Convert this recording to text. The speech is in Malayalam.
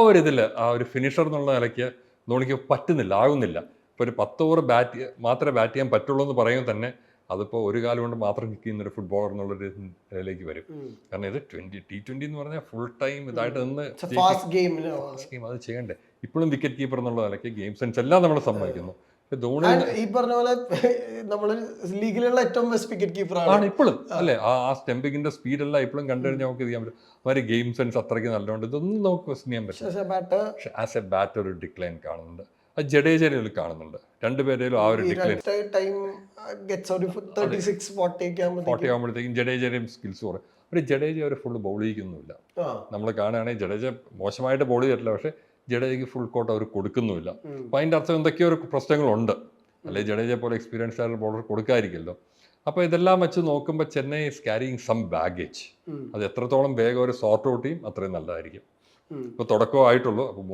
ആ ഒരു ഇതിൽ ആ ഒരു ഫിനിഷർ എന്നുള്ള നിലയ്ക്ക് ധോണിക്ക് പറ്റുന്നില്ല ആകുന്നില്ല. ഇപ്പോൾ ഒരു പത്ത് ഓവർ ബാറ്റ് മാത്രമേ ബാറ്റ് ചെയ്യാൻ പറ്റുള്ളൂ എന്ന് പറയുമ്പോൾ തന്നെ അതിപ്പോൾ ഒരു കാലം കൊണ്ട് മാത്രം കിക്ക് ചെയ്യുന്ന ഒരു ഫുട്ബോളർ എന്നുള്ളൊരു ഇതിലേക്ക് വരും. കാരണം ഇത് ട്വന്റി ടി ട്വന്റി എന്ന് പറഞ്ഞാൽ ഫുൾ ടൈം ഇതായിട്ട് നിന്ന് ഗെയിം അത് ചെയ്യണ്ടേ. ഇപ്പോഴും വിക്കറ്റ് കീപ്പർ എന്നുള്ള നിലയ്ക്ക് ഗെയിം സെൻസ് എല്ലാം നമ്മൾ സമ്മതിക്കുന്നു. ഈ പറഞ്ഞ പോലെ നമ്മൾ ലീഗിലുള്ള ഏറ്റവും ബെസ്റ്റ് വിക്കറ്റ് കീപ്പർ ആണ്. ഇപ്പോഴും. അല്ലേ? ആ സ്റ്റെമ്പിങ്ങിന്റെ സ്പീഡ് എല്ലാം ഇപ്പോഴും കണ്ടു കഴിഞ്ഞാൽ നമുക്ക് ചെയ്യാൻ പറ്റും. അവർ ഗെയിം സെൻസ് അത്രയ്ക്ക് നല്ലോണ്ട് ഇതൊന്നും നമുക്ക് ക്വസ്റ്റ്യൻ ചെയ്യാൻ പക്ഷെ ആസ് എ ബാറ്റർ ഒരു ഡിക്ലൈൻ കാണുന്നുണ്ട്. അത് ജഡേജയിൽ കാണുന്നുണ്ട്. രണ്ടുപേരെയും ആ ഒരു ഡിക്ലൈൻ ഫോർട്ടി ആകുമ്പോഴത്തേക്കും ജഡേജയുടെയും സ്കിൽസ് കുറയും. ഒരു ജഡേജ അവർ ഫുൾ ബൗൾ ചെയ്യിക്കുന്നുമില്ല നമ്മൾ കാണുകയാണെങ്കിൽ ജഡേജ മോശമായിട്ട് ബോൾ ചെയ്തിട്ടില്ല. പക്ഷേ ജഡേജയ്ക്ക് ഫുൾ കോട്ട് അവർ കൊടുക്കുന്നുമില്ല. അപ്പം അതിന്റെ അർത്ഥം എന്തൊക്കെയോ ഒരു പ്രശ്നങ്ങളുണ്ട്. അല്ലെ ജഡേജ പോലെ എക്സ്പീരിയൻസ് ആയ ബോളർ കൊടുക്കാതിരിക്കല്ലോ. അപ്പോൾ ഇതെല്ലാം വെച്ച് നോക്കുമ്പോൾ Chennai is carrying some baggage അത് എത്രത്തോളം വേഗം ഒരു സോർട്ട് ഔട്ട് ചെയ്യും അത്രയും നല്ലതായിരിക്കും. ഇപ്പോൾ തുടക്കമായിട്ടുള്ളൂ. അപ്പോൾ